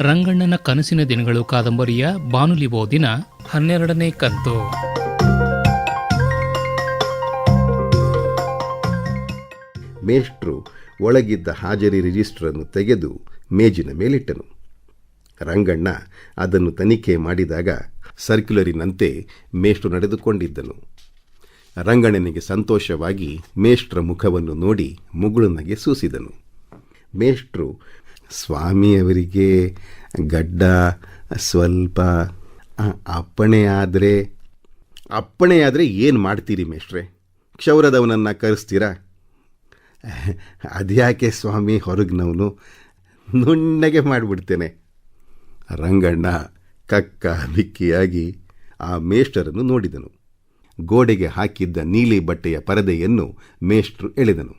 ರಂಗಣ್ಣನ ಕನಸಿನ ದಿನಗಳು ಕಾದಂಬರಿಯ ಬಾನುಲಿ ಓದಿನ ಹನ್ನೆರಡನೇ ಕಂತು. ಮೇಷ್ಟ್ರು ಒಳಗಿದ್ದ ಹಾಜರಿ ರಿಜಿಸ್ಟರನ್ನು ತೆಗೆದು ಮೇಜಿನ ಮೇಲಿಟ್ಟನು. ರಂಗಣ್ಣ ಅದನ್ನು ತನಿಖೆ ಮಾಡಿದಾಗ ಸರ್ಕ್ಯುಲರಿನಂತೆ ಮೇಷ್ಟ್ರು ನಡೆದುಕೊಂಡಿದ್ದನು. ರಂಗಣ್ಣನಿಗೆ ಸಂತೋಷವಾಗಿ ಮೇಷ್ಟ್ರ ಮುಖವನ್ನು ನೋಡಿ ಮುಗುಳುನಗೆ ಸೂಸಿದನು. ಮೇಷ್ಟ್ರು ಸ್ವಾಮಿಯವರಿಗೆ ಗಡ್ಡ ಸ್ವಲ್ಪ ಅಪ್ಪಣೆ ಆದರೆ ಅಪ್ಪಣೆ ಆದರೆ ಏನು ಮಾಡ್ತೀರಿ ಮೇಷ್ಟ್ರೆ? ಕ್ಷೌರದವನನ್ನು ಕರೆಸ್ತೀರಾ? ಅದ್ಯಾಕೆ ಸ್ವಾಮಿ ಹೊರಗಿನವನು? ನುಣ್ಣಗೆ ಮಾಡಿಬಿಡ್ತೇನೆ. ರಂಗಣ್ಣ ಕಕ್ಕ ಬಿಕ್ಕಿಯಾಗಿ ಆ ಮೇಷ್ಟರನ್ನು ನೋಡಿದನು. ಗೋಡೆಗೆ ಹಾಕಿದ್ದ ನೀಲಿ ಬಟ್ಟೆಯ ಪರದೆಯನ್ನು ಮೇಷ್ಟ್ರು ಎಳೆದನು.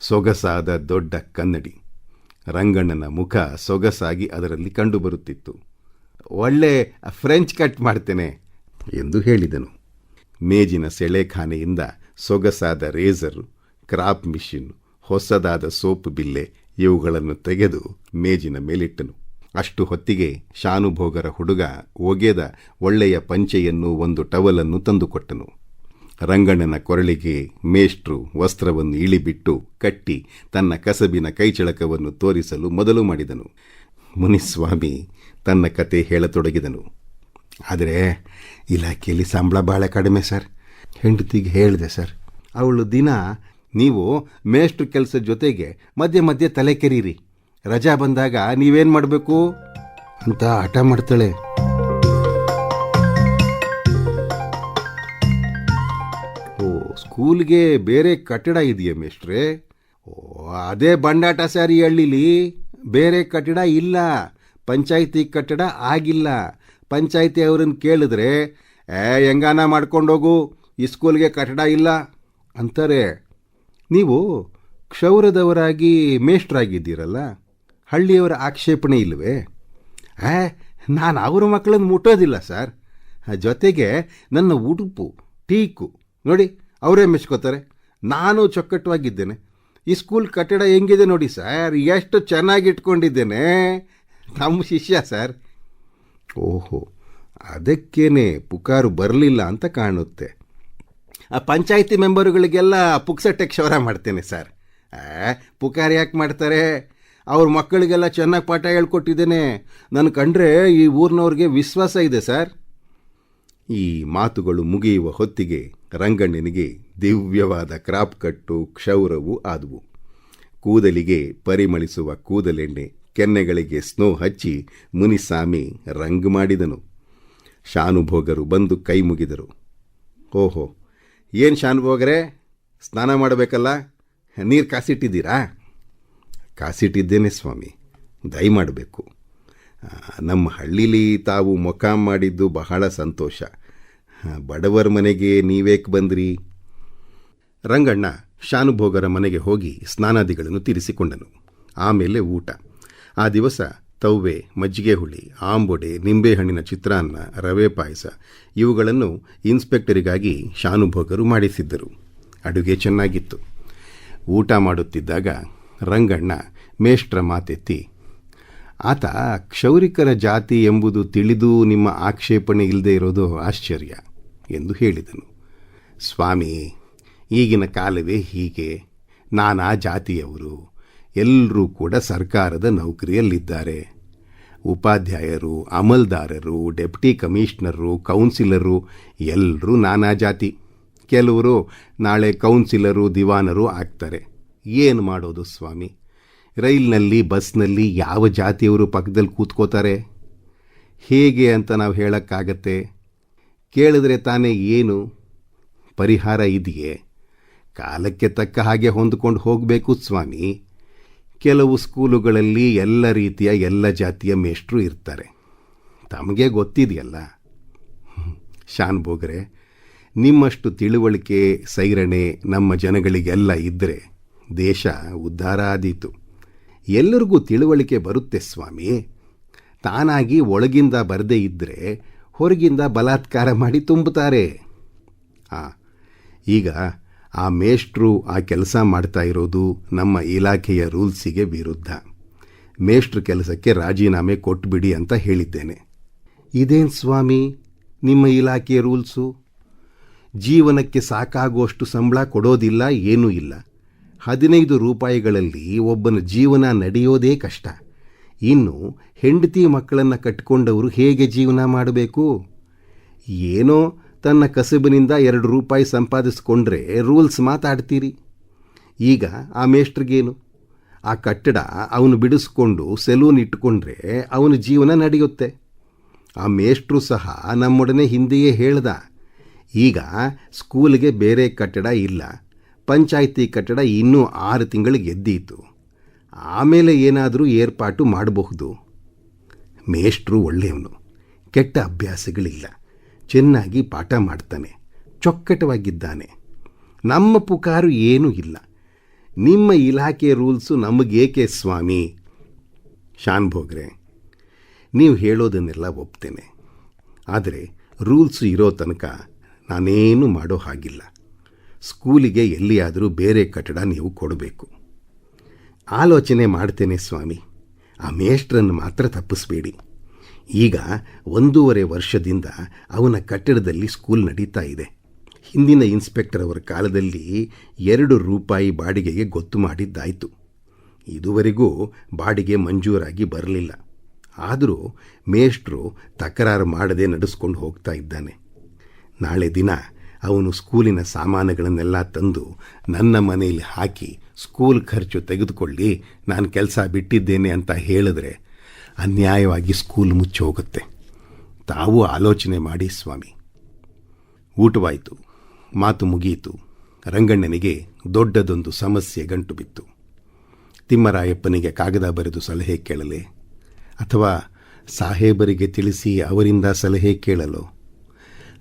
ಸೊಗಸಾದ ದೊಡ್ಡ ಕನ್ನಡಿ. ರಂಗಣ್ಣನ ಮುಖ ಸೊಗಸಾಗಿ ಅದರಲ್ಲಿ ಕಂಡುಬರುತ್ತಿತ್ತು. ಒಳ್ಳೆ ಫ್ರೆಂಚ್ ಕಟ್ ಮಾಡ್ತೇನೆ ಎಂದು ಹೇಳಿದನು. ಮೇಜಿನ ಸೆಳೆಖಾನೆಯಿಂದ ಸೊಗಸಾದ ರೇಸರು ಕ್ರಾಪ್ ಮಿಷಿನ್ ಹೊಸದಾದ ಸೋಪ್ ಬಿಲ್ಲೆ ಇವುಗಳನ್ನು ತೆಗೆದು ಮೇಜಿನ ಮೇಲಿಟ್ಟನು. ಅಷ್ಟು ಹೊತ್ತಿಗೆ ಶಾನುಭೋಗರ ಹುಡುಗ ಒಗೆದ ಒಳ್ಳೆಯ ಪಂಚೆಯನ್ನು ಒಂದು ಟವಲನ್ನು ತಂದುಕೊಟ್ಟನು. ರಂಗಣ್ಣನ ಕೊರಳಿಗೆ ಮೇಷ್ಟ್ರು ವಸ್ತ್ರವನ್ನು ಇಳಿಬಿಟ್ಟು ಕಟ್ಟಿ ತನ್ನ ಕಸಬಿನ ಕೈಚಳಕವನ್ನು ತೋರಿಸಲು ಮೊದಲು ಮಾಡಿದನು. ಮುನಿಸ್ವಾಮಿ ತನ್ನ ಕತೆ ಹೇಳತೊಡಗಿದನು. ಆದರೆ ಇಲಾಖೆಯಲ್ಲಿ ಸಂಬಳ ಭಾಳ ಕಡಿಮೆ ಸರ್. ಹೆಂಡತಿಗೆ ಹೇಳಿದೆ ಸರ್. ಅವಳು ದಿನ ನೀವು ಮೇಷ್ಟ್ರು ಕೆಲಸದ ಜೊತೆಗೆ ಮಧ್ಯೆ ಮಧ್ಯೆ ತಲೆ ಕೆರೀರಿ. ರಜಾ ಬಂದಾಗ ನೀವೇನು ಮಾಡಬೇಕು? ಅಂತ ಹಠ ಮಾಡ್ತಾಳೆ. ಸ್ಕೂಲ್ಗೆ ಬೇರೆ ಕಟ್ಟಡ ಇದೆಯಾ ಮೇಷ್ಟ್ರೆ? ಓ, ಅದೇ ಬಂಡಾಟ ಸ್ಯಾರಿ ಹಳ್ಳಿಲಿ ಬೇರೆ ಕಟ್ಟಡ ಇಲ್ಲ. ಪಂಚಾಯಿತಿ ಕಟ್ಟಡ ಆಗಿಲ್ಲ. ಪಂಚಾಯಿತಿ ಅವ್ರನ್ನ ಕೇಳಿದ್ರೆ, ಏ, ಹೆಂಗಾನ ಮಾಡ್ಕೊಂಡೋಗು? ಈ ಸ್ಕೂಲ್ಗೆ ಕಟ್ಟಡ ಇಲ್ಲ. ಅಂತಾರೆ. ನೀವು ಕ್ಷೌರದವರಾಗಿ ಮೇಷ್ಟ್ರಾಗಿದ್ದೀರಲ್ಲ, ಹಳ್ಳಿಯವರ ಆಕ್ಷೇಪಣೆ ಇಲ್ವೇ? ಏ, ನಾನು ಅವ್ರ ಮಕ್ಕಳನ್ನು ಮುಟ್ಟೋದಿಲ್ಲ ಸರ್. ಜೊತೆಗೆ ನನ್ನ ಉಡುಪು, ಟೀಕು, ನೋಡಿ ಅವರೇ ಮೆಚ್ಕೋತಾರೆ. ನಾನು ಚೊಕ್ಕಟ್ಟವಾಗಿದ್ದೇನೆ ಈ ಸ್ಕೂಲ್ ಕಟ್ಟಡ ಹೆಂಗಿದೆ ನೋಡಿ ಸರ್ ಎಷ್ಟು ಚೆನ್ನಾಗಿ ಇಟ್ಕೊಂಡಿದ್ದೇನೆ ನಮ್ಮ ಶಿಷ್ಯ ಸರ್ ಓಹೋ, ಅದಕ್ಕೇನೆ ಪುಕಾರು ಬರಲಿಲ್ಲ ಅಂತ ಕಾಣುತ್ತೆ. ಆ ಪಂಚಾಯಿತಿ ಮೆಂಬರುಗಳಿಗೆಲ್ಲ ಪುಕ್ಸಟ್ಟೆ ಕ್ಷೌರ ಮಾಡ್ತೇನೆ ಸರ್ ಪುಕಾರ್ ಯಾಕೆ ಮಾಡ್ತಾರೆ? ಅವ್ರ ಮಕ್ಕಳಿಗೆಲ್ಲ ಚೆನ್ನಾಗಿ ಪಾಠ ಹೇಳ್ಕೊಟ್ಟಿದ್ದೇನೆ. ನನ್ನ ಕಂಡ್ರೆ ಈ ಊರಿನವ್ರಿಗೆ ವಿಶ್ವಾಸ ಇದೆ ಸರ್ ಈ ಮಾತುಗಳು ಮುಗಿಯುವ ಹೊತ್ತಿಗೆ ರಂಗಣ್ಣನಿಗೆ ದಿವ್ಯವಾದ ಕ್ರಾಪ್ ಕಟ್ಟು, ಕ್ಷೌರವು ಆದವು. ಕೂದಲಿಗೆ ಪರಿಮಳಿಸುವ ಕೂದಲೆಣ್ಣೆ, ಕೆನ್ನೆಗಳಿಗೆ ಸ್ನೋ ಹಚ್ಚಿ ಮುನಿಸ್ವಾಮಿ ರಂಗ್ ಮಾಡಿದನು. ಶಾನುಭೋಗರು ಬಂದು ಕೈ ಮುಗಿದರು. ಓಹೋ, ಏನು ಶಾನುಭೋಗರೇ, ಸ್ನಾನ ಮಾಡಬೇಕಲ್ಲ? ನೀರು ಕಾಸಿಟ್ಟಿದ್ದೀರಾ? ಕಾಸಿಟ್ಟಿದ್ದೇನೆ ಸ್ವಾಮಿ ದಯ ಮಾಡಬೇಕು ನಮ್ಮ ಹಳ್ಳಿಲಿ ತಾವು ಮೊಕಾಮ್ ಮಾಡಿದ್ದು ಬಹಳ ಸಂತೋಷ. ಬಡವರ ಮನೆಗೆ ನೀವೇಕೆ ಬಂದ್ರಿ? ರಂಗಣ್ಣ ಶಾನುಭೋಗರ ಮನೆಗೆ ಹೋಗಿ ಸ್ನಾನಾದಿಗಳನ್ನು ತೀರಿಸಿಕೊಂಡನು. ಆಮೇಲೆ ಊಟ. ಆ ದಿವಸ ತವ್ವೆ ಮಜ್ಜಿಗೆ ಹುಳಿ ಆಂಬೊಡೆ, ನಿಂಬೆಹಣ್ಣಿನ ಚಿತ್ರಾನ್ನ, ರವೆ ಪಾಯಸ ಇವುಗಳನ್ನು ಇನ್ಸ್ಪೆಕ್ಟರಿಗಾಗಿ ಶಾನುಭೋಗರು ಮಾಡಿಸಿದ್ದರು. ಅಡುಗೆ ಚೆನ್ನಾಗಿತ್ತು. ಊಟ ಮಾಡುತ್ತಿದ್ದಾಗ ರಂಗಣ್ಣ ಮೇಷ್ಟ್ರ ಮಾತೆತ್ತಿ ಆತ ಕ್ಷೌರಿಕರ ಜಾತಿ ಎಂಬುದು ತಿಳಿದು ನಿಮ್ಮ ಆಕ್ಷೇಪಣೆ ಇಲ್ಲದೆ ಇರೋದು ಆಶ್ಚರ್ಯ ಎಂದು ಹೇಳಿದನು. ಸ್ವಾಮಿ, ಈಗಿನ ಕಾಲವೇ ಹೀಗೆ. ನಾನಾ ಜಾತಿಯವರು, ಎಲ್ಲರೂ ಕೂಡ ಸರ್ಕಾರದ ನೌಕರಿಯಲ್ಲಿದ್ದಾರೆ. ಉಪಾಧ್ಯಾಯರು, ಅಮಲ್ದಾರರು, ಡೆಪ್ಟಿ ಕಮಿಷನರು, ಕೌನ್ಸಿಲರು, ಎಲ್ಲರೂ ನಾನಾ ಜಾತಿ. ಕೆಲವರು ನಾಳೆ ಕೌನ್ಸಿಲರು, ದಿವಾನರು ಆಗ್ತಾರೆ. ಏನು ಮಾಡೋದು ಸ್ವಾಮಿ? ರೈಲ್ನಲ್ಲಿ, ಬಸ್ನಲ್ಲಿ ಯಾವ ಜಾತಿಯವರು ಪಕ್ಕದಲ್ಲಿ ಕೂತ್ಕೋತಾರೆ? ಹೇಗೆ ಅಂತ ನಾವು ಹೇಳೋಕ್ಕಾಗತ್ತೆ? ಕೇಳಿದ್ರೆ ತಾನೇ ಏನು? ಪರಿಹಾರ ಇದೆಯೇ? ಕಾಲಕ್ಕೆ ತಕ್ಕ ಹಾಗೆ ಹೊಂದ್ಕೊಂಡು ಹೋಗಬೇಕು ಸ್ವಾಮಿ. ಕೆಲವು ಸ್ಕೂಲುಗಳಲ್ಲಿ ಎಲ್ಲ ರೀತಿಯ ಎಲ್ಲ ಜಾತಿಯ ಮೇಷ್ಟ್ರು ಇರ್ತಾರೆ. ತಮಗೆ ಗೊತ್ತಿದೆಯಲ್ಲ? ಶಾನ್ ಬೋಗ್ರೆ, ನಿಮ್ಮಷ್ಟು ತಿಳುವಳಿಕೆ, ಸೈರಣೆ ನಮ್ಮ ಜನಗಳಿಗೆಲ್ಲ ಇದ್ದರೆ ದೇಶ ಉದ್ಧಾರ ಆದೀತು. ಎಲ್ಲರಿಗೂ ತಿಳುವಳಿಕೆ ಬರುತ್ತೆ ಸ್ವಾಮಿ. ತಾನಾಗಿ ಒಳಗಿಂದ ಬರದೇ ಇದ್ದರೆ ಹೊರಗಿಂದ ಬಲಾತ್ಕಾರ ಮಾಡಿ ತುಂಬುತ್ತಾರೆ. ಆ, ಈಗ ಆ ಮೇಷ್ಟ್ರು ಆ ಕೆಲಸ ಮಾಡ್ತಾ ಇರೋದು ನಮ್ಮ ಇಲಾಖೆಯ ರೂಲ್ಸಿಗೆ ವಿರುದ್ಧ. ಮೇಷ್ಟ್ರ ಕೆಲಸಕ್ಕೆ ರಾಜೀನಾಮೆ ಕೊಟ್ಬಿಡಿ ಅಂತ ಹೇಳಿದ್ದೇನೆ. ಇದೇನು ಸ್ವಾಮಿ, ನಿಮ್ಮ ಇಲಾಖೆಯ ರೂಲ್ಸು? ಜೀವನಕ್ಕೆ ಸಾಕಾಗುವಷ್ಟು ಸಂಬಳ ಕೊಡೋದಿಲ್ಲ, ಏನೂ ಇಲ್ಲ. ಹದಿನೈದು ರೂಪಾಯಿಗಳಲ್ಲಿ ಒಬ್ಬನ ಜೀವನ ನಡೆಯೋದೇ ಕಷ್ಟ. ಇನ್ನು ಹೆಂಡತಿ ಮಕ್ಕಳನ್ನು ಕಟ್ಕೊಂಡವರು ಹೇಗೆ ಜೀವನ ಮಾಡಬೇಕು? ಏನೋ ತನ್ನ ಕಸಬಿನಿಂದ ಎರಡು ರೂಪಾಯಿ ಸಂಪಾದಿಸ್ಕೊಂಡ್ರೆ ರೂಲ್ಸ್ ಮಾತಾಡ್ತೀರಿ. ಈಗ ಆ ಮೇಷ್ಟ್ರಿಗೇನು? ಆ ಕಟ್ಟಡ ಅವನು ಬಿಡಿಸ್ಕೊಂಡು ಸೆಲೂನ್ ಇಟ್ಕೊಂಡ್ರೆ ಅವನ ಜೀವನ ನಡೆಯುತ್ತೆ. ಆ ಮೇಷ್ಟ್ರು ಸಹ ನಮ್ಮೊಡನೆ ಹಿಂದೆಯೇ ಹೇಳ್ದ, ಈಗ ಸ್ಕೂಲ್ಗೆ ಬೇರೆ ಕಟ್ಟಡ ಇಲ್ಲ. ಪಂಚಾಯಿತಿ ಕಟ್ಟಡ ಇನ್ನೂ ಆರು ತಿಂಗಳಿಗೆ ಎದ್ದೀತು ಆಮೇಲೆ ಏನಾದರೂ ಏರ್ಪಾಟು ಮಾಡಬಹುದು. ಮೇಷ್ಟ್ರು ಒಳ್ಳೆಯವನು. ಕೆಟ್ಟ ಅಭ್ಯಾಸಗಳಿಲ್ಲ. ಚೆನ್ನಾಗಿ ಪಾಠ ಮಾಡ್ತಾನೆ. ಚೊಕ್ಕಟವಾಗಿದ್ದಾನೆ. ನಮ್ಮ ಪುಕಾರು ಏನೂ ಇಲ್ಲ. ನಿಮ್ಮ ಇಲಾಖೆ ರೂಲ್ಸು ನಮಗೇಕೆ ಸ್ವಾಮಿ? ಶಾನ್ ಭೋಗ್ರೆ ನೀವು ಹೇಳೋದನ್ನೆಲ್ಲ ಒಪ್ತೇನೆ. ಆದರೆ ರೂಲ್ಸು ಇರೋ ತನಕ ನಾನೇನು ಮಾಡೋ ಹಾಗಿಲ್ಲ. ಸ್ಕೂಲಿಗೆ ಎಲ್ಲಿಯಾದರೂ ಬೇರೆ ಕಟ್ಟಡ ನೀವು ಕೊಡಬೇಕು. ಆಲೋಚನೆ ಮಾಡ್ತೇನೆ ಸ್ವಾಮಿ. ಆ ಮೇಷ್ಟ್ರನ್ನು ಮಾತ್ರ ತಪ್ಪಿಸ್ಬೇಡಿ. ಈಗ ಒಂದೂವರೆ ವರ್ಷದಿಂದ ಅವನ ಕಟ್ಟಡದಲ್ಲಿ ಸ್ಕೂಲ್ ನಡೀತಾ ಇದೆ. ಹಿಂದಿನ ಇನ್ಸ್ಪೆಕ್ಟರ್ ಅವರ ಕಾಲದಲ್ಲಿ ಎರಡು ರೂಪಾಯಿ ಬಾಡಿಗೆಗೆ ಗೊತ್ತು ಮಾಡಿದ್ದಾಯಿತು. ಇದುವರೆಗೂ ಬಾಡಿಗೆ ಮಂಜೂರಾಗಿ ಬರಲಿಲ್ಲ. ಆದರೂ ಮೇಷ್ಟ್ರು ತಕರಾರು ಮಾಡದೆ ನಡೆಸ್ಕೊಂಡು ಹೋಗ್ತಾ ಇದ್ದಾನೆ. ನಾಳೆ ದಿನ ಅವನು ಸ್ಕೂಲಿನ ಸಾಮಾನುಗಳನ್ನೆಲ್ಲ ತಂದು ನನ್ನ ಮನೆಯಲ್ಲಿ ಹಾಕಿ ಸ್ಕೂಲ್ ಖರ್ಚು ತೆಗೆದುಕೊಳ್ಳಿ, ನಾನು ಕೆಲಸ ಬಿಟ್ಟಿದ್ದೇನೆ ಅಂತ ಹೇಳಿದ್ರೆ ಅನ್ಯಾಯವಾಗಿ ಸ್ಕೂಲ್ ಮುಚ್ಚಿ ಹೋಗುತ್ತೆ. ತಾವು ಆಲೋಚನೆ ಮಾಡಿ ಸ್ವಾಮಿ. ಊಟವಾಯಿತು, ಮಾತು ಮುಗಿಯಿತು. ರಂಗಣ್ಣನಿಗೆ ದೊಡ್ಡದೊಂದು ಸಮಸ್ಯೆ ಗಂಟು ಬಿತ್ತು. ತಿಮ್ಮರಾಯಪ್ಪನಿಗೆ ಕಾಗದ ಬರೆದು ಸಲಹೆ ಕೇಳಲೆ, ಅಥವಾ ಸಾಹೇಬರಿಗೆ ತಿಳಿಸಿ ಅವರಿಂದ ಸಲಹೆ ಕೇಳಲು,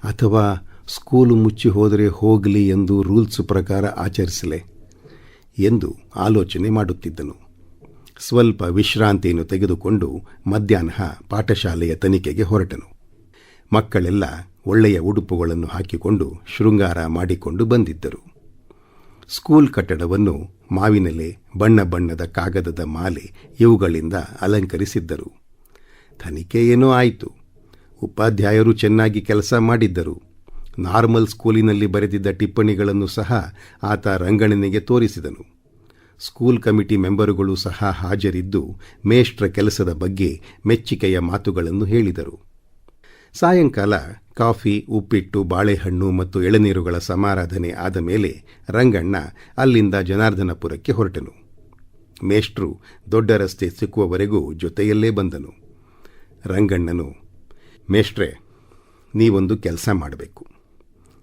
ಅಥವಾ ಸ್ಕೂಲು ಮುಚ್ಚಿ ಹೋದರೆ ಹೋಗಲಿ ಎಂದು ರೂಲ್ಸ್ ಪ್ರಕಾರ ಆಚರಿಸಲೆ ಎಂದು ಆಲೋಚನೆ ಮಾಡುತ್ತಿದ್ದನು. ಸ್ವಲ್ಪ ವಿಶ್ರಾಂತಿಯನ್ನು ತೆಗೆದುಕೊಂಡು ಮಧ್ಯಾಹ್ನ ಪಾಠಶಾಲೆಯ ತನಿಖೆಗೆ ಹೊರಟನು. ಮಕ್ಕಳೆಲ್ಲ ಒಳ್ಳೆಯ ಉಡುಪುಗಳನ್ನು ಹಾಕಿಕೊಂಡು ಶೃಂಗಾರ ಮಾಡಿಕೊಂಡು ಬಂದಿದ್ದರು. ಸ್ಕೂಲ್ ಕಟ್ಟಡವನ್ನು ಮಾವಿನೆಲೆ, ಬಣ್ಣ ಬಣ್ಣದ ಕಾಗದದ ಮಾಲೆ ಇವುಗಳಿಂದ ಅಲಂಕರಿಸಿದ್ದರು. ತನಿಖೆ ಏನೋ ಆಯಿತು. ಉಪಾಧ್ಯಾಯರು ಚೆನ್ನಾಗಿ ಕೆಲಸ ಮಾಡಿದ್ದರು. ನಾರ್ಮಲ್ ಸ್ಕೂಲಿನಲ್ಲಿ ಬರೆದಿದ್ದ ಟಿಪ್ಪಣಿಗಳನ್ನು ಸಹ ಆತ ರಂಗಣ್ಣನಿಗೆ ತೋರಿಸಿದನು. ಸ್ಕೂಲ್ ಕಮಿಟಿ ಮೆಂಬರುಗಳು ಸಹ ಹಾಜರಿದ್ದು ಮೇಷ್ಟ್ರ ಕೆಲಸದ ಬಗ್ಗೆ ಮೆಚ್ಚುಗೆಯ ಮಾತುಗಳನ್ನು ಹೇಳಿದರು. ಸಾಯಂಕಾಲ ಕಾಫಿ, ಉಪ್ಪಿಟ್ಟು, ಬಾಳೆಹಣ್ಣು ಮತ್ತು ಎಳನೀರುಗಳ ಸಮಾರಾಧನೆ ಆದ ಮೇಲೆ ರಂಗಣ್ಣ ಅಲ್ಲಿಂದ ಜನಾರ್ದನಪುರಕ್ಕೆ ಹೊರಟನು. ಮೇಷ್ಟ್ರು ದೊಡ್ಡ ರಸ್ತೆ ಸಿಕ್ಕುವವರೆಗೂ ಜೊತೆಯಲ್ಲೇ ಬಂದನು. ರಂಗಣ್ಣನು, ಮೇಷ್ಟ್ರೆ, ನೀವೊಂದು ಕೆಲಸ ಮಾಡಬೇಕು.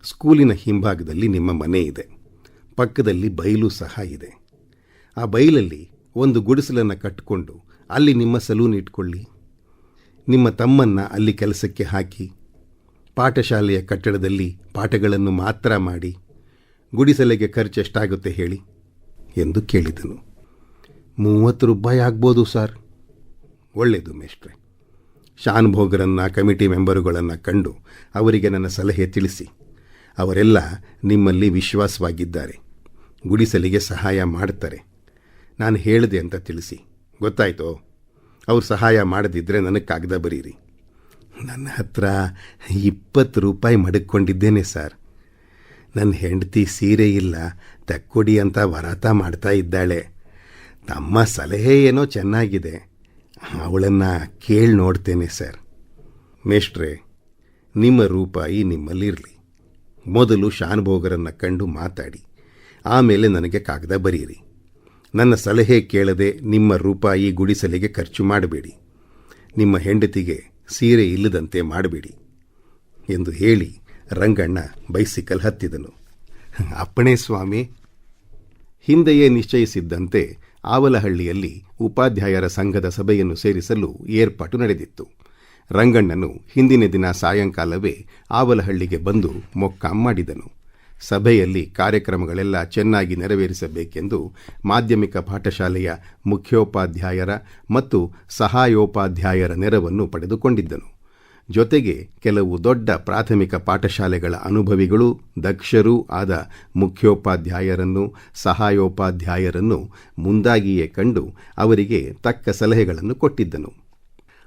ಸ್ಕೂಲಿನ ಹಿಂಭಾಗದಲ್ಲಿ ನಿಮ್ಮ ಮನೆ ಇದೆ. ಪಕ್ಕದಲ್ಲಿ ಬಯಲು ಸಹ ಇದೆ. ಆ ಬಯಲಲ್ಲಿ ಒಂದು ಗುಡಿಸಲನ್ನು ಕಟ್ಟಿಕೊಂಡು ಅಲ್ಲಿ ನಿಮ್ಮ ಸಲೂನ್ ಇಟ್ಕೊಳ್ಳಿ. ನಿಮ್ಮ ತಮ್ಮನ್ನ ಅಲ್ಲಿ ಕೆಲಸಕ್ಕೆ ಹಾಕಿ. ಪಾಠಶಾಲೆಯ ಕಟ್ಟಡದಲ್ಲಿ ಪಾಠಗಳನ್ನು ಮಾತ್ರ ಮಾಡಿ. ಗುಡಿಸಲೆಗೆ ಖರ್ಚು ಎಷ್ಟಾಗುತ್ತೆ ಹೇಳಿ ಎಂದು ಕೇಳಿದನು. ಮೂವತ್ತು ರೂಪಾಯಿ ಆಗ್ಬೋದು ಸರ್. ಒಳ್ಳೆಯದು ಮೇಷ್ಟ್ರೆ. ಶಾನ್ ಭೋಗರನ್ನ ಕಮಿಟಿ ಮೆಂಬರುಗಳನ್ನು ಕಂಡು ಅವರಿಗೆ ನನ್ನ ಸಲಹೆ ತಿಳಿಸಿ. ಅವರೆಲ್ಲ ನಿಮ್ಮಲ್ಲಿ ವಿಶ್ವಾಸವಾಗಿದ್ದಾರೆ. ಗುಡಿಸಲಿಗೆ ಸಹಾಯ ಮಾಡ್ತಾರೆ. ನಾನು ಹೇಳಿದೆ ಅಂತ ತಿಳಿಸಿ. ಗೊತ್ತಾಯ್ತೋ. ಅವ್ರು ಸಹಾಯ ಮಾಡದಿದ್ದರೆ ನನಗೆ ಕಾಗದ ಬರೀರಿ. ನನ್ನ ಹತ್ರ ಇಪ್ಪತ್ತು ರೂಪಾಯಿ ಮಡಕ್ಕೊಂಡಿದ್ದೇನೆ ಸರ್. ನನ್ನ ಹೆಂಡತಿ ಸೀರೆ ಇಲ್ಲ, ತಕ್ಕೊಡಿ ಅಂತ ವರಾತ ಮಾಡ್ತಾ ಇದ್ದಾಳೆ. ತಮ್ಮ ಸಲಹೆ ಏನೋ ಚೆನ್ನಾಗಿದೆ. ಅವಳನ್ನು ಕೇಳಿ ನೋಡ್ತೇನೆ ಸರ್. ಮೇಷ್ಟ್ರೆ, ನಿಮ್ಮ ರೂಪಾಯಿ ನಿಮ್ಮಲ್ಲಿರಲಿ. ಮೊದಲು ಶಾನುಭೋಗರನ್ನು ಕಂಡು ಮಾತಾಡಿ, ಆಮೇಲೆ ನನಗೆ ಕಾಗದ ಬರೀರಿ. ನನ್ನ ಸಲಹೆ ಕೇಳದೆ ನಿಮ್ಮ ರೂಪಾಯಿ ಗುಡಿಸಲಿಗೆ ಖರ್ಚು ಮಾಡಬೇಡಿ. ನಿಮ್ಮ ಹೆಂಡತಿಗೆ ಸೀರೆ ಇಲ್ಲದಂತೆ ಮಾಡಬೇಡಿ ಎಂದು ಹೇಳಿ ರಂಗಣ್ಣ ಬೈಸಿಕಲ್ ಹತ್ತಿದನು. ಅಪ್ಪಣೆ ಸ್ವಾಮಿ. ಹಿಂದೆಯೇ ನಿಶ್ಚಯಿಸಿದ್ದಂತೆ, ಆವಲಹಳ್ಳಿಯಲ್ಲಿ ಉಪಾಧ್ಯಾಯರ ಸಂಘದ ಸಭೆಯನ್ನು ಸೇರಿಸಲು ಏರ್ಪಾಟು ನಡೆದಿತ್ತು. ರಂಗಣ್ಣನು ಹಿಂದಿನ ದಿನ ಸಾಯಂಕಾಲವೇ ಆವಲಹಳ್ಳಿಗೆ ಬಂದು ಮೊಕ್ಕಾಂ ಮಾಡಿದನು. ಸಭೆಯಲ್ಲಿ ಕಾರ್ಯಕ್ರಮಗಳೆಲ್ಲ ಚೆನ್ನಾಗಿ ನೆರವೇರಿಸಬೇಕೆಂದು ಮಾಧ್ಯಮಿಕ ಪಾಠಶಾಲೆಯ ಮುಖ್ಯೋಪಾಧ್ಯಾಯರ ಮತ್ತು ಸಹಾಯೋಪಾಧ್ಯಾಯರ ನೆರವನ್ನು ಪಡೆದುಕೊಂಡಿದ್ದನು. ಜೊತೆಗೆ ಕೆಲವು ದೊಡ್ಡ ಪ್ರಾಥಮಿಕ ಪಾಠಶಾಲೆಗಳ ಅನುಭವಿಗಳು, ದಕ್ಷರೂ ಆದ ಮುಖ್ಯೋಪಾಧ್ಯಾಯರನ್ನು, ಸಹಾಯೋಪಾಧ್ಯಾಯರನ್ನು ಮುಂದಾಗಿಯೇ ಕಂಡು ಅವರಿಗೆ ತಕ್ಕ ಸಲಹೆಗಳನ್ನು ಕೊಟ್ಟಿದ್ದನು.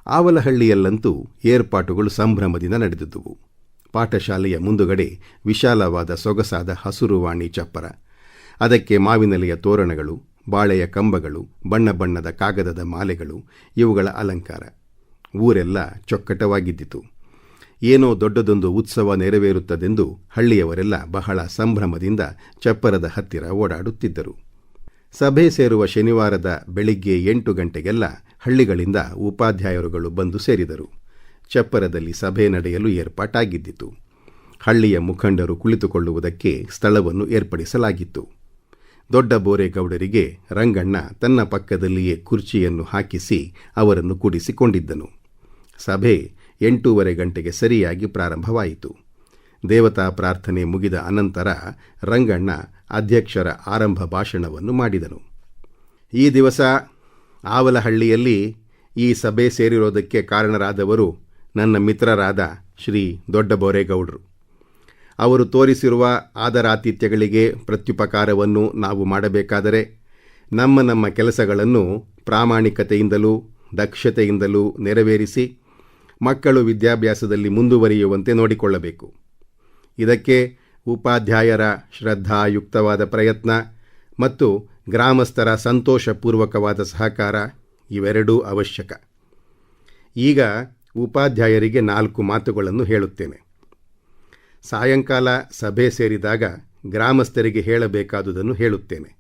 ಆವಲಹಳ್ಳಿಯಲ್ಲಂತೂ ಏರ್ಪಾಟುಗಳು ಸಂಭ್ರಮದಿಂದ ನಡೆದಿದ್ದುವು. ಪಾಠಶಾಲೆಯ ಮುಂದುಗಡೆ ವಿಶಾಲವಾದ ಸೊಗಸಾದ ಹಸುರುವಾಣಿ ಚಪ್ಪರ. ಅದಕ್ಕೆ ಮಾವಿನಲೆಯ ತೋರಣಗಳು, ಬಾಳೆಯ ಕಂಬಗಳು, ಬಣ್ಣ ಬಣ್ಣದ ಕಾಗದದ ಮಾಲೆಗಳು, ಇವುಗಳ ಅಲಂಕಾರ. ಊರೆಲ್ಲ ಚೊಕ್ಕಟವಾಗಿದ್ದಿತು. ಏನೋ ದೊಡ್ಡದೊಂದು ಉತ್ಸವ ನೆರವೇರುತ್ತದೆಂದು ಹಳ್ಳಿಯವರೆಲ್ಲ ಬಹಳ ಸಂಭ್ರಮದಿಂದ ಚಪ್ಪರದ ಹತ್ತಿರ ಓಡಾಡುತ್ತಿದ್ದರು. ಸಭೆ ಸೇರುವ ಶನಿವಾರದ ಬೆಳಿಗ್ಗೆ ಎಂಟು ಗಂಟೆಗೆಲ್ಲ ಹಳ್ಳಿಗಳಿಂದ ಉಪಾಧ್ಯಾಯರುಗಳು ಬಂದು ಸೇರಿದರು. ಚಪ್ಪರದಲ್ಲಿ ಸಭೆ ನಡೆಯಲು ಏರ್ಪಾಟಾಗಿದ್ದಿತು. ಹಳ್ಳಿಯ ಮುಖಂಡರು ಕುಳಿತುಕೊಳ್ಳುವುದಕ್ಕೆ ಸ್ಥಳವನ್ನು ಏರ್ಪಡಿಸಲಾಗಿತ್ತು. ದೊಡ್ಡ ಬೋರೆಗೌಡರಿಗೆ ರಂಗಣ್ಣ ತನ್ನ ಪಕ್ಕದಲ್ಲಿಯೇ ಕುರ್ಚಿಯನ್ನು ಹಾಕಿಸಿ ಅವರನ್ನು ಕೂಡಿಸಿಕೊಂಡಿದ್ದನು. ಸಭೆ ಎಂಟೂವರೆ ಗಂಟೆಗೆ ಸರಿಯಾಗಿ ಪ್ರಾರಂಭವಾಯಿತು. ದೇವತಾ ಪ್ರಾರ್ಥನೆ ಮುಗಿದ ಅನಂತರ ರಂಗಣ್ಣ ಅಧ್ಯಕ್ಷರ ಆರಂಭ ಭಾಷಣವನ್ನು ಮಾಡಿದನು. ಈ ದಿವಸ ಆವಲಹಳ್ಳಿಯಲ್ಲಿ ಈ ಸಭೆ ಸೇರಿರೋದಕ್ಕೆ ಕಾರಣರಾದವರು ನನ್ನ ಮಿತ್ರರಾದ ಶ್ರೀ ದೊಡ್ಡ ಬೋರೇಗೌಡರು ಅವರು ತೋರಿಸಿರುವ ಆದರಾತಿಥ್ಯಗಳಿಗೆ ಪ್ರತ್ಯುಪಕಾರವನ್ನು ನಾವು ಮಾಡಬೇಕಾದರೆ ನಮ್ಮ ನಮ್ಮ ಕೆಲಸಗಳನ್ನು ಪ್ರಾಮಾಣಿಕತೆಯಿಂದಲೂ, ದಕ್ಷತೆಯಿಂದಲೂ ನೆರವೇರಿಸಿ ಮಕ್ಕಳು ವಿದ್ಯಾಭ್ಯಾಸದಲ್ಲಿ ಮುಂದುವರಿಯುವಂತೆ ನೋಡಿಕೊಳ್ಳಬೇಕು. ಇದಕ್ಕೆ ಉಪಾಧ್ಯಾಯರ ಶ್ರದ್ಧಾಯುಕ್ತವಾದ ಪ್ರಯತ್ನ ಮತ್ತು ಗ್ರಾಮಸ್ಥರ ಸಂತೋಷಪೂರ್ವಕವಾದ ಸಹಕಾರ ಇವೆರಡೂ ಅವಶ್ಯಕ. ಈಗ ಉಪಾಧ್ಯಾಯರಿಗೆ ನಾಲ್ಕು ಮಾತುಗಳನ್ನು ಹೇಳುತ್ತೇನೆ. ಸಾಯಂಕಾಲ ಸಭೆ ಸೇರಿದಾಗ ಗ್ರಾಮಸ್ಥರಿಗೆ ಹೇಳಬೇಕಾದುದನ್ನು ಹೇಳುತ್ತೇನೆ.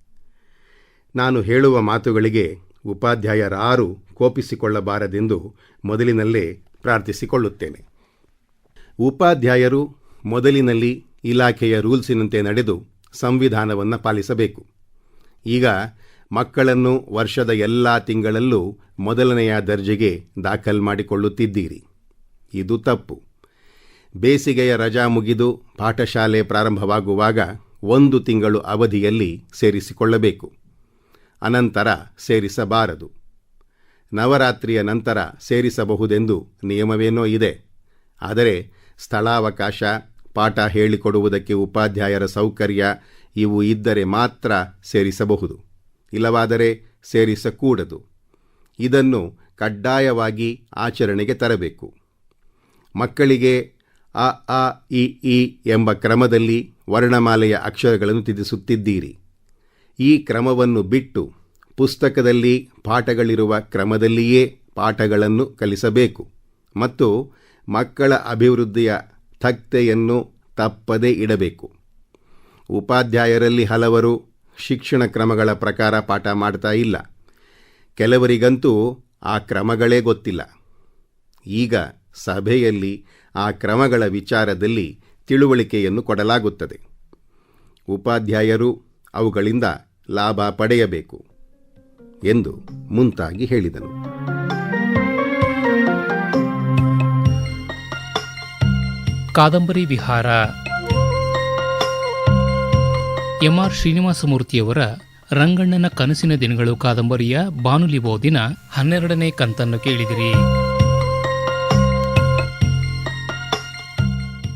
ನಾನು ಹೇಳುವ ಮಾತುಗಳಿಗೆ ಉಪಾಧ್ಯಾಯರಾರು ಕೋಪಿಸಿಕೊಳ್ಳಬಾರದೆಂದು ಮೊದಲಿನಲ್ಲೇ ಪ್ರಾರ್ಥಿಸಿಕೊಳ್ಳುತ್ತೇನೆ. ಉಪಾಧ್ಯಾಯರು ಮೊದಲಿನಲ್ಲಿ ಇಲಾಖೆಯ ರೂಲ್ಸಿನಂತೆ ನಡೆದು ಸಂವಿಧಾನವನ್ನು ಪಾಲಿಸಬೇಕು. ಈಗ ಮಕ್ಕಳನ್ನು ವರ್ಷದ ಎಲ್ಲ ತಿಂಗಳಲ್ಲೂ ಮೊದಲನೆಯ ದರ್ಜೆಗೆ ದಾಖಲು ಮಾಡಿಕೊಳ್ಳುತ್ತಿದ್ದೀರಿ. ಇದು ತಪ್ಪು. ಬೇಸಿಗೆಯ ರಜಾ ಮುಗಿದು ಪಾಠಶಾಲೆ ಪ್ರಾರಂಭವಾಗುವಾಗ ಒಂದು ತಿಂಗಳು ಅವಧಿಯಲ್ಲಿ ಸೇರಿಸಿಕೊಳ್ಳಬೇಕು. ಅನಂತರ ಸೇರಿಸಬಾರದು. ನವರಾತ್ರಿಯ ನಂತರ ಸೇರಿಸಬಹುದೆಂದು ನಿಯಮವೇನೋ ಇದೆ. ಆದರೆ ಸ್ಥಳಾವಕಾಶ, ಪಾಠ ಹೇಳಿಕೊಡುವುದಕ್ಕೆ ಉಪಾಧ್ಯಾಯರ ಸೌಕರ್ಯ ಇವು ಇದ್ದರೆ ಮಾತ್ರ ಸೇರಿಸಬಹುದು, ಇಲ್ಲವಾದರೆ ಸೇರಿಸಕೂಡದು. ಇದನ್ನು ಕಡ್ಡಾಯವಾಗಿ ಆಚರಣೆಗೆ ತರಬೇಕು. ಮಕ್ಕಳಿಗೆ ಅ ಅ ಇ ಈ ಎಂಬ ಕ್ರಮದಲ್ಲಿ ವರ್ಣಮಾಲೆಯ ಅಕ್ಷರಗಳನ್ನು ತಿದ್ದಿಸುತ್ತಿದ್ದೀರಿ. ಈ ಕ್ರಮವನ್ನು ಬಿಟ್ಟು ಪುಸ್ತಕದಲ್ಲಿ ಪಾಠಗಳಿರುವ ಕ್ರಮದಲ್ಲಿಯೇ ಪಾಠಗಳನ್ನು ಕಲಿಸಬೇಕು ಮತ್ತು ಮಕ್ಕಳ ಅಭಿವೃದ್ಧಿಯ ತಕ್ತೆಯನ್ನು ತಪ್ಪದೇ ಇಡಬೇಕು. ಉಪಾಧ್ಯಾಯರಲ್ಲಿ ಹಲವರು ಶಿಕ್ಷಣ ಕ್ರಮಗಳ ಪ್ರಕಾರ ಪಾಠ ಮಾಡ್ತಾ ಇಲ್ಲ. ಕೆಲವರಿಗಂತೂ ಆ ಕ್ರಮಗಳೇ ಗೊತ್ತಿಲ್ಲ. ಈಗ ಸಭೆಯಲ್ಲಿ ಆ ಕ್ರಮಗಳ ವಿಚಾರದಲ್ಲಿ ತಿಳುವಳಿಕೆಯನ್ನು ಕೊಡಲಾಗುತ್ತದೆ. ಉಪಾಧ್ಯಾಯರು ಅವುಗಳಿಂದ ಲಾಭ ಪಡೆಯಬೇಕು ಎಂದು ಮುಂತಾಗಿ ಹೇಳಿದನು. ಕಾದಂಬರಿ ವಿಹಾರ ಎಂಆರ್ ಶ್ರೀನಿವಾಸಮೂರ್ತಿಯವರ ರಂಗಣ್ಣನ ಕನಸಿನ ದಿನಗಳು ಕಾದಂಬರಿಯ ಬಾನುಲಿ ಬೋದಿನ ಹನ್ನೆರಡನೇ ಕಂತನ್ನು ಕೇಳಿದಿರಿ.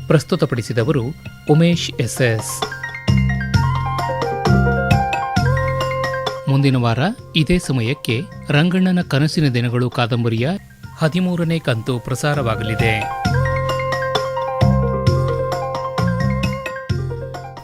ಪ್ರಸ್ತುತಪಡಿಸಿದವರು ಉಮೇಶ್ ಎಸ್ಎಸ್. ಮುಂದಿನ ವಾರ ಇದೇ ಸಮಯಕ್ಕೆ ರಂಗಣ್ಣನ ಕನಸಿನ ದಿನಗಳು ಕಾದಂಬರಿಯ ಹದಿಮೂರನೇ ಕಂತು ಪ್ರಸಾರವಾಗಲಿದೆ.